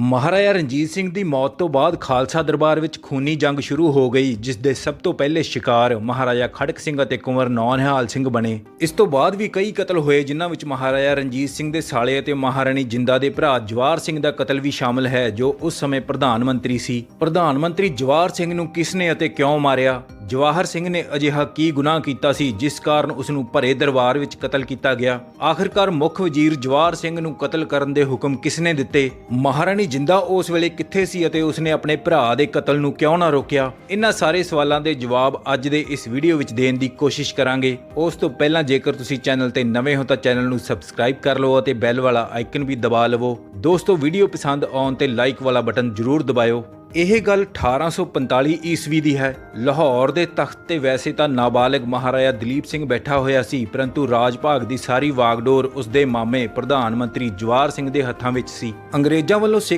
ਮਹਾਰਾਜਾ ਰਣਜੀਤ ਸਿੰਘ ਦੀ ਮੌਤ ਤੋਂ ਬਾਅਦ ਖਾਲਸਾ ਦਰਬਾਰ ਵਿੱਚ ਖੂਨੀ ਜੰਗ ਸ਼ੁਰੂ ਹੋ ਗਈ, ਜਿਸ ਦੇ ਸਭ ਤੋਂ ਪਹਿਲੇ ਸ਼ਿਕਾਰ ਮਹਾਰਾਜਾ ਖੜਕ ਸਿੰਘ ਅਤੇ ਕੁੰਵਰ ਨੌਨਹਾਲ ਸਿੰਘ ਬਣੇ। ਇਸ ਤੋਂ ਬਾਅਦ ਵੀ ਕਈ ਕਤਲ ਹੋਏ, ਜਿਨ੍ਹਾਂ ਵਿੱਚ ਮਹਾਰਾਜਾ ਰਣਜੀਤ ਸਿੰਘ ਦੇ ਸਾਲੇ ਅਤੇ ਮਹਾਰਾਣੀ ਜਿੰਦਾ ਦੇ ਭਰਾ ਜਵਾਰ ਸਿੰਘ ਦਾ ਕਤਲ ਵੀ ਸ਼ਾਮਲ ਹੈ, ਜੋ ਉਸ ਸਮੇਂ ਪ੍ਰਧਾਨ ਮੰਤਰੀ ਸੀ। ਪ੍ਰਧਾਨ ਮੰਤਰੀ ਜਵਾਰ ਸਿੰਘ ਨੂੰ ਕਿਸ ਨੇ ਅਤੇ ਕਿਉਂ ਮਾਰਿਆ? ਜਵਾਹਰ ਸਿੰਘ ਨੇ ਅਜਿਹਾ ਕੀ ਗੁਨਾਹ ਕੀਤਾ ਸੀ, ਜਿਸ ਕਾਰਨ ਉਸ ਨੂੰ ਭਰੇ ਦਰਬਾਰ ਵਿੱਚ ਕਤਲ ਕੀਤਾ ਗਿਆ? ਆਖਿਰਕਾਰ ਮੁੱਖ ਵਜ਼ੀਰ ਜਵਾਹਰ ਸਿੰਘ ਨੂੰ ਕਤਲ ਕਰਨ ਦੇ ਹੁਕਮ ਕਿਸ ਨੇ ਦਿੱਤੇ? ਮਹਾਰਾਣੀ ਜਿੰਦਾ ਉਸ ਵੇਲੇ ਕਿੱਥੇ ਸੀ ਅਤੇ ਉਸਨੇ ਆਪਣੇ ਭਰਾ ਦੇ ਕਤਲ ਨੂੰ ਕਿਉਂ ਨਾ ਰੋਕਿਆ? ਇਹਨਾਂ ਸਾਰੇ ਸਵਾਲਾਂ ਦੇ ਜਵਾਬ ਅੱਜ ਦੇ ਇਸ ਵੀਡੀਓ ਵਿੱਚ ਦੇਣ ਦੀ ਕੋਸ਼ਿਸ਼ ਕਰਾਂਗੇ। ਉਸ ਤੋਂ ਪਹਿਲਾਂ ਜੇਕਰ ਤੁਸੀਂ ਚੈਨਲ ਤੇ ਨਵੇਂ ਹੋ ਤਾਂ ਚੈਨਲ ਨੂੰ ਸਬਸਕ੍ਰਾਈਬ ਕਰ ਲਵੋ ਅਤੇ ਬੈਲ ਵਾਲਾ ਆਈਕਨ ਵੀ ਦਬਾ ਲਵੋ। ਦੋਸਤੋ, ਵੀਡੀਓ ਪਸੰਦ ਆਉਣ ਤੇ ਲਾਈਕ ਵਾਲਾ ਬਟਨ ਜ਼ਰੂਰ ਦਬਾਇਓ। ਇਹ ਗੱਲ 1845 ਈਸਵੀ ਦੀ ਹੈ। ਲਾਹੌਰ ਦੇ ਤਖਤ ਤੇ ਵੈਸੇ ਤਾਂ ਨਾਬਾਲਗ ਮਹਾਰਾਜਾ ਦਲੀਪ ਸਿੰਘ ਬੈਠਾ ਹੋਇਆ ਸੀ, ਪਰੰਤੂ ਰਾਜ ਭਾਗ ਦੀ ਸਾਰੀ ਵਾਗਡੋਰ ਉਸ ਦੇ ਮਾਮੇ ਪ੍ਰਧਾਨ ਮੰਤਰੀ ਜਵਾਰ ਸਿੰਘ ਦੇ ਹੱਥਾਂ ਵਿੱਚ ਸੀ। ਅੰਗਰੇਜ਼ਾਂ ਵੱਲੋਂ ਸਿੱਖ